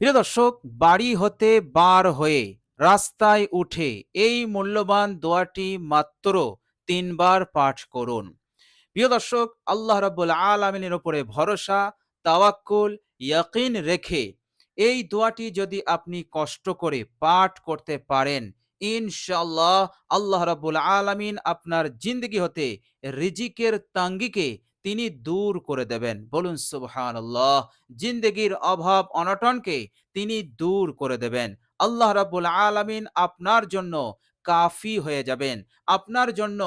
প্রিয় দর্শক, বাড়ি হতে বার হয়ে রাস্তায় উঠে এই মূল্যবান দোয়াটি মাত্র তিনবার পাঠ করুন। প্রিয় দর্শক, আল্লাহ রাব্বুল আলামিনের উপরে ভরসা, তাওয়াক্কুল, ইয়াকিন রেখে এই দোয়াটি যদি আপনি কষ্ট করে পাঠ করতে পারেন, ইনশাআল্লাহ আল্লাহ রাব্বুল আলামিন আপনার জিন্দগি হতে রিজিকের তাঙ্গিকে তিনি দূর করে দেবেন। বলুন, সুবহানাল্লাহ, জিন্দগির অভাব অনটনকে তিনি দূর করে দেবেন। আল্লাহ রাব্বুল আলামিন আপনার জন্য কাফি হয়ে যাবেন, আপনার জন্য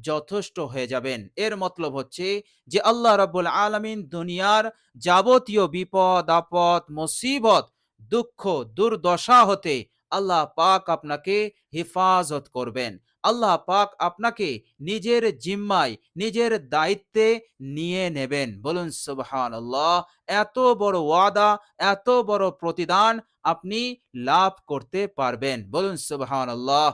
যথেষ্ট হয়ে যাবেন। এর মতলব হচ্ছে যে, আল্লাহ রাব্বুল আলামিন দুনিয়ার যাবতীয় বিপদ, আপদ, মুসিবত, দুঃখ, দুর্দশা হতে আল্লাহ পাক আপনাকে হেফাজত করবেন। আল্লাহ পাক আপনাকে নিজের জিম্মায়, নিজের দায়িত্বে নিয়ে নেবেন। বলুন সুবহান আল্লাহ এত বড় ওয়াদা, এত বড় প্রতিদান আপনি লাভ করতে পারবেন। বলুন, সুবহানাল্লাহ।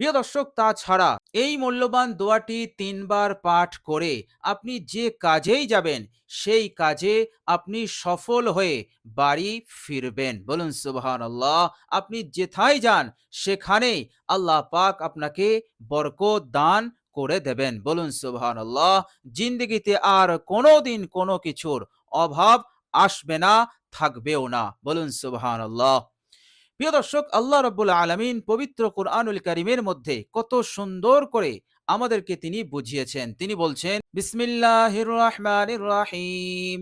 প্রিয় দর্শক, তাছাড়া এই মূল্যবান দোয়াটি তিনবার পাঠ করে আপনি যে কাজেই যাবেন, সেই কাজে আপনি সফল হয়ে বাড়ি ফিরবেন। বলুন সুবহান আল্লাহ আপনি যেথায় যান, সেখানেই আল্লাহ পাক আপনাকে বরকত দান করে দেবেন। বলুন সুবহান আল্লাহ জিন্দগিতে আর কোনোদিন কোনো কিছুর অভাব আসবে না, থাকবেও না। বলুন সুবহান আল্লাহ প্রিয় দর্শক, আল্লাহ রব্বুল আলমিন পবিত্র কোরআনুল করিমের মধ্যে কত সুন্দর করে আমাদেরকে তিনি বুঝিয়েছেন। তিনি বলছেন, বিসমিল্লাহির রহমানির রহিম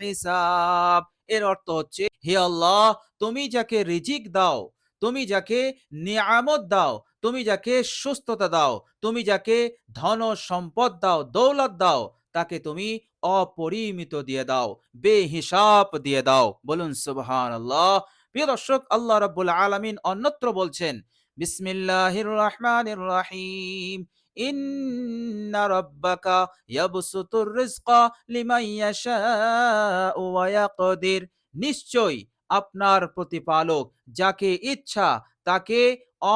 হিসাব। এর অর্থ হচ্ছে, হে আল্লাহ, তুমি যাকে রিজিক দাও, তুমি যাকে নিয়ামত দাও, তুমি যাকে সুস্থতা দাও, তুমি যাকে ধন সম্পদ দাও, দৌলত দাও, তাকে তুমি অপরিমিত দিয়ে দাও, বেহিসাব দিয়ে দাও। বলুন সুবহান আল্লাহ প্রিয় দর্শক, আল্লাহ রাব্বুল আলামিন অন্যত্র বলছেন, বিসমিল্লাহির রহমানির রহিম। ইন্না রাব্বাকা ইয়াবসুতুর রিজকা লিমান ইয়াশাউ ওয়া নিশ্চয় আপনার প্রতিপালক যাকে ইচ্ছা তাকে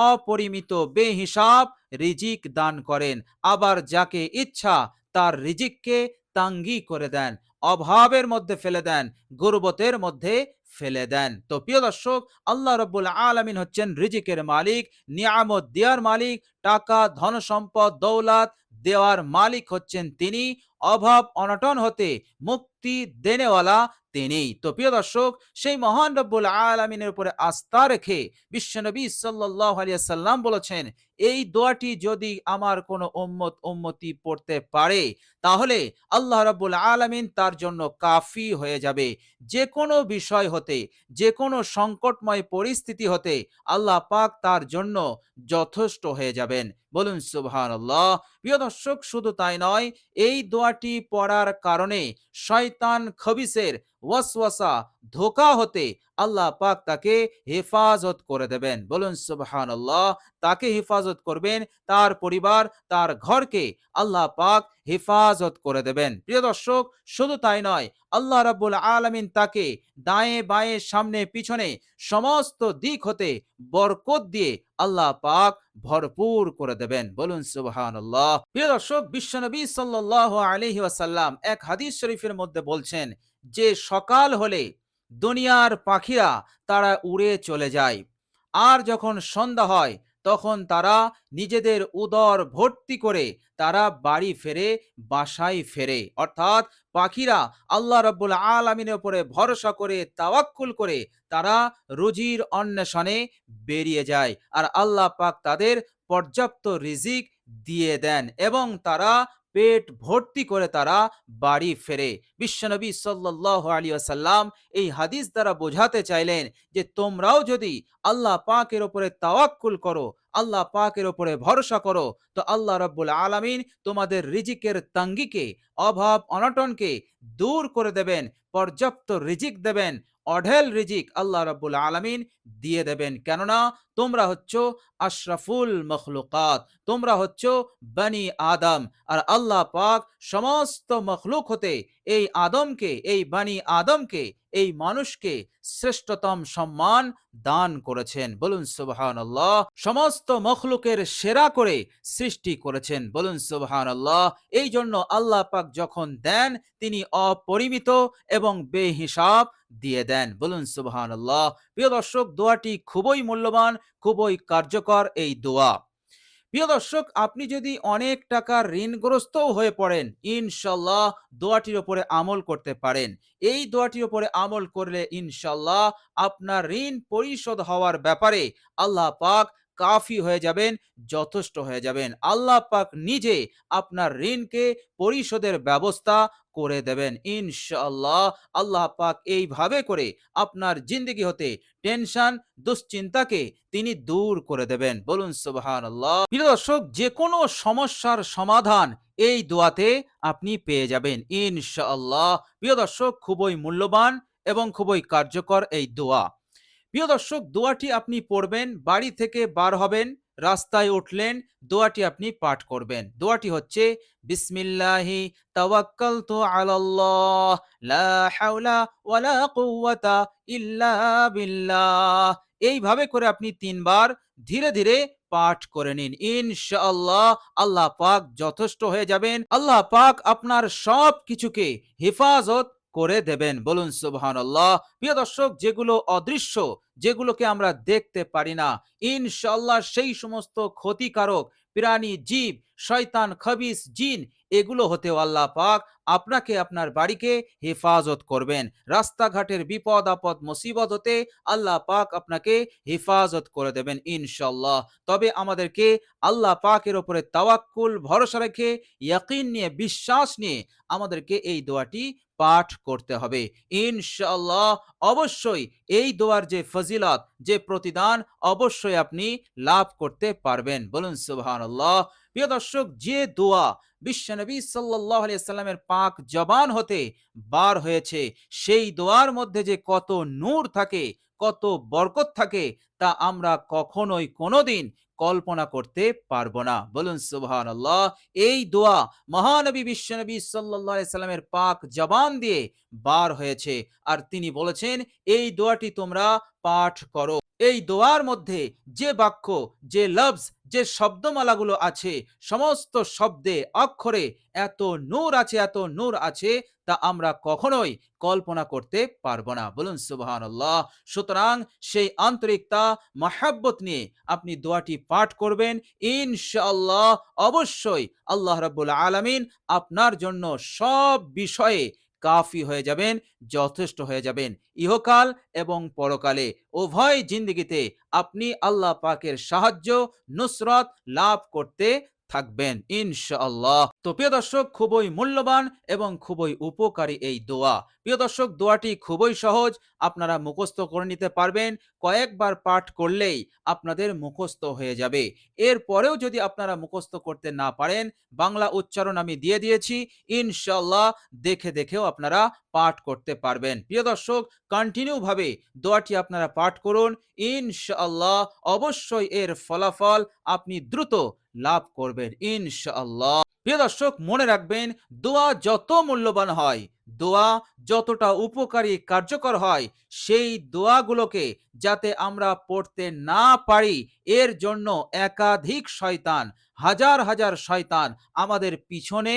অপরিমিত, বেহিসাব রিজিক দান করেন। আবার যাকে ইচ্ছা তার রিজিককে তাঙ্গি করে দেন, অভাবের মধ্যে ফেলে দেন, গুরবতের মধ্যে ফেলে দেন। তো প্রিয় দর্শক, আল্লাহ রব্বুল আলমিন হচ্ছেন রিজিকের মালিক, নিয়ামত দেওয়ার মালিক, টাকা ধন সম্পদ দৌলাত দেওয়ার মালিক হচ্ছেন তিনি। অভাব অনটন হতে মুক্তি দেনেওয়ালা তিনি তো প্রিয় দর্শক, সেই মহান রব্বুল আলমিনের উপরে আস্থা রেখে বিশ্বনবী সাল্লাম বলেছেন, এই দোয়াটি যদি আমার কোনো উম্মত উম্মতি পড়তে পারে, তাহলে আল্লাহ রাব্বুল আলামিন তার জন্য কাফি হয়ে যাবে। যে কোনো বিষয় হতে, যে কোনো সংকটময় পরিস্থিতি হতে আল্লাহ পাক তার জন্য যথেষ্ট হয়ে যাবেন। বলুন সুবহানাল্লাহ। প্রিয় দর্শক, শুধু তাই নয়, এই পড়ার কারণে শয়তান খবিসের ওয়াসওয়াসা ধোকা হতে আল্লাহ পাক তাকে হেফাজত করে দেবেন। বলুন, সুবহানাল্লাহ, তাকে হেফাজত করবেন তার পরিবার, তার ঘরকে আল্লাহ পাক হেফাজত করে দেবেন। প্রিয় দর্শক, শুধু তাই নয়, আল্লাহ রাব্বুল আলামিন তাকে দায়ে বায়ে সামনে পিছনে সমস্ত দিক হতে বরকত দিয়ে আল্লাহ পাক ভরপুর করে দেবেন। বলুন, সুবহানাল্লাহ। প্রিয় দর্শক, বিশ্বনবী সাল্লাল্লাহু আলাইহি ওয়াসাল্লাম এক হাদিস শরীফের মধ্যে বলছেন যে সকাল হলে দুনিয়ার পাখিরা তারা উড়ে চলে যায়। আর যখন সন্ধ্যা হয়, তখন তারা নিজেদের উদর ভর্তি করে তারা বাড়ি ফেরে, বাসায় ফেরে। অর্থাৎ পাখিরা আল্লাহ রব্বুল আলমিনের উপরে ভরসা করে, তাওয়াক্কুল করে তারা রুজির অন্বেষণে বেরিয়ে যায়। আর আল্লাহ পাক তাদের পর্যাপ্ত রিজিক দিয়ে দেন এবং তারা পেট ভর্তি করে তারা বাড়ি ফেরে। বিশ্বনবী সাল্লাহ আলী আসাল্লাম এই হাদিস দ্বারা বোঝাতে চাইলেন যে, তোমরাও যদি আল্লাহ পাকের ওপরে তাওয়াক্কুল করো, আল্লাহ পাকের ওপরে ভরসা করো, তো আল্লাহ রব্বুল আলমিন তোমাদের রিজিকের তাঙ্গিকে, অভাব অনটনকে দূর করে দেবেন, পর্যাপ্ত রিজিক দেবেন অঢেল রিজিক আল্লাহ রাব্বুল আলামিন দিয়ে দেবেন। কেননা তোমরা হচ্ছ আশরাফুল মখলুকাত, তোমরা হচ্ছ বনি আদম। আর আল্লাহ পাক সমস্ত মখলুক হতে এই আদমকে, এই বানি আদমকে, এই মানুষকে শ্রেষ্ঠতম সম্মান দান করেছেন। বলুন সুবহান সমস্ত মখলুকের সেরা করে সৃষ্টি করেছেন। বলুন সুবহান এই জন্য আল্লাহ পাক যখন দেন, তিনি অপরিমিত এবং বেহিসাব দিয়ে দেন। বলুন সুবহান আল্লাহ প্রিয় দর্শক, দোয়াটি খুবই মূল্যবান, খুবই কার্যকর এই দোয়া। প্রিয় দর্শক, আপনি যদি অনেক টাকা ঋণগ্রস্তও হয়ে পড়েন, ইনশাল্লাহ দোয়াটির ওপরে আমল করতে পারেন। এই দোয়াটির ওপরে আমল করলে ইনশাল্লাহ আপনার ঋণ পরিশোধ হওয়ার ব্যাপারে আল্লাহ পাক কাফি হয়ে যাবেন, যথেষ্ট হয়ে যাবেন। আল্লাহ পাক নিজে আপনার ঋণকে পরিশোধের ব্যবস্থা করে দেবেন। ইনশাআল্লাহ আল্লাহ পাক এইভাবে করে আপনার জিন্দগি হতে টেনশন, দুশ্চিন্তাকে তিনি দূর করে দেবেন। বলুন সুবহান আল্লাহ প্রিয় দর্শক যে কোনো সমস্যার সমাধান এই দোয়াতে আপনি পেয়ে যাবেন। ইনশাআল্লাহ। প্রিয় দর্শক, খুবই মূল্যবান এবং খুবই কার্যকর এই দোয়া। প্রিয় দর্শক, দোয়াটি আপনি পড়বেন, বাড়ি থেকে বার হবেন, রাস্তায় উঠলেন, দোয়াটি আপনি পাঠ করবেন। দোয়াটি হচ্ছে, বিসমিল্লাহি তাওয়াক্কালতু আলাল্লাহ, লা হাওলা ওয়ালা কুওয়াতা ইল্লা বিল্লাহ। এইভাবে করে আপনি তিনবার ধীরে ধীরে পাঠ করে নিন। ইনশাআল্লাহ আল্লাহ পাক যথেষ্ট হয়ে যাবেন। আল্লাহ পাক আপনার সব কিছুকে হেফাজত করে দেবেন। বলুন সুবহানাল্লাহ। প্রিয় দর্শক, যেগুলো অদৃশ্য, যেগুলোকে আমরা দেখতে পারি না ইনশাল্লাহ সেই সমস্ত ক্ষতিকারক প্রাণী, জীব, শয়তান, খবিস, জিন, এগুলো হতেও আল্লাহ পাক আপনাকে আপনার বাড়িকে হেফাজত করবেন। রাস্তাঘাটের বিপদ, আপদ, মুসিবত হতে আল্লাহ পাক আপনাকে হেফাজত করে দেবেন ইনশাল্লাহ তবে আমাদেরকে আল্লাহ পাকের ওপরে তাওয়াক্কুল, ভরসা রেখে, ইয়াকিন নিয়ে, বিশ্বাস নিয়ে আমাদেরকে এই দোয়াটি পাঠ করতে হবে। ইনশাল্লাহ অবশ্যই এই দোয়ার যে ফজিলত, যে প্রতিদান অবশ্যই আপনি লাভ করতে পারবেন। বলুন সুবহানাল্লাহ। প্রিয় দর্শক, যে দোয়া বিশ্বনবী সাল্লাহ সাল্লামের পাক জবান হতে বার হয়েছে, সেই দোয়ার মধ্যে যে কত নূর থাকে, কত বরকত থাকে, তা আমরা কখনোই কোনোদিন কল্পনা করতে পারব না। বলুন সুবহান আল্লাহ এই দোয়া মহানবী বিশ্বনবী সাল্লাহ সাল্লামের পাক জবান দিয়ে বার হয়েছে। আর তিনি বলেছেন, এই দোয়াটি তোমরা পাঠ করো। এই দোয়ার মধ্যে যে বাক্য, যে লফজ, যে শব্দমালাগুলো আছে, সমস্ত শব্দে অক্ষরে এত নূর আছে, এত নূর আছে, তা আমরা কখনোই কল্পনা করতে পারব না। বলুন সুবহান আল্লাহ সুতরাং সেই আন্তরিকতা, মাহাব্বত নিয়ে আপনি দোয়াটি পাঠ করবেন। ইনশাআল্লাহ, অবশ্যই আল্লাহ রাব্বুল আলামিন আপনার জন্য সব বিষয়ে কাফি হয়ে যাবেন, যথেষ্ট হয়ে যাবেন। ইহকাল এবং পরকালে উভয় জিন্দিগিতে আপনি আল্লাহ পাকের সাহায্য, নুসরত লাভ করতে থাকবেন, ইনশাআল্লাহ। তো প্রিয় দর্শক, খুবই মূল্যবান এবং খুবই উপকারী এই দোয়া। প্রিয় দর্শক, দোয়াটি খুবই সহজ, আপনারা মুখস্থ করে নিতে পারবেন, কয়েকবার পাঠ করলেই আপনাদের মুখস্থ হয়ে যাবে। এরপরেও যদি আপনারা মুখস্থ করতে না পারেন, বাংলা উচ্চারণ আমি দিয়ে দিয়েছি ইনশাল্লাহ দেখে দেখেও আপনারা পাঠ করতে পারবেন। প্রিয় দর্শক কন্টিনিউ ভাবে দোয়াটি আপনারা পাঠ করুন, ইনশাআল্লাহ অবশ্যই এর ফলাফল আপনি দ্রুত লাভ করবেন, ইনশাআল্লাহ। প্রিয় দর্শক, মনে রাখবেন, দোয়া যত মূল্যবান হয়, দোয়া যতটা উপকারী, কার্যকর হয়, সেই দোয়াগুলোকে যাতে আমরা পড়তে না পারি, এর জন্য একাধিক শয়তান, হাজার হাজার শয়তান আমাদের পিছনে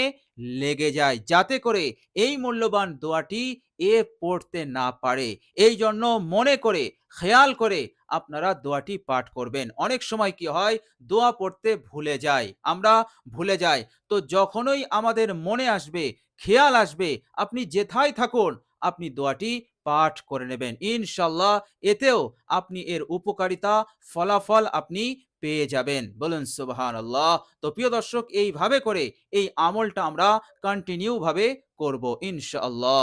লেগে যায়, যাতে করে এই মূল্যবান দোয়াটি এ পড়তে না পারে। এই জন্য মনে করে খেয়াল করে আপনারা দোয়াটি পাঠ করবেন। অনেক সময় কি হয়, দোয়া পড়তে ভুলে যায় আমরা ভুলে যাই। তো যখনই আমাদের মনে আসবে, খেয়াল আসবে, আপনি যেথায় থাকুন, আপনি দোয়াটি পাঠ করে নেবেন। ইনশাল্লাহ এতেও আপনি এর উপকারিতা, ফলাফল আপনি পেয়ে যাবেন। বলুন সুবহান আল্লাহ তো প্রিয় দর্শক, এইভাবে করে এই আমলটা আমরা কন্টিনিউ ভাবে করব ইনশাআল্লাহ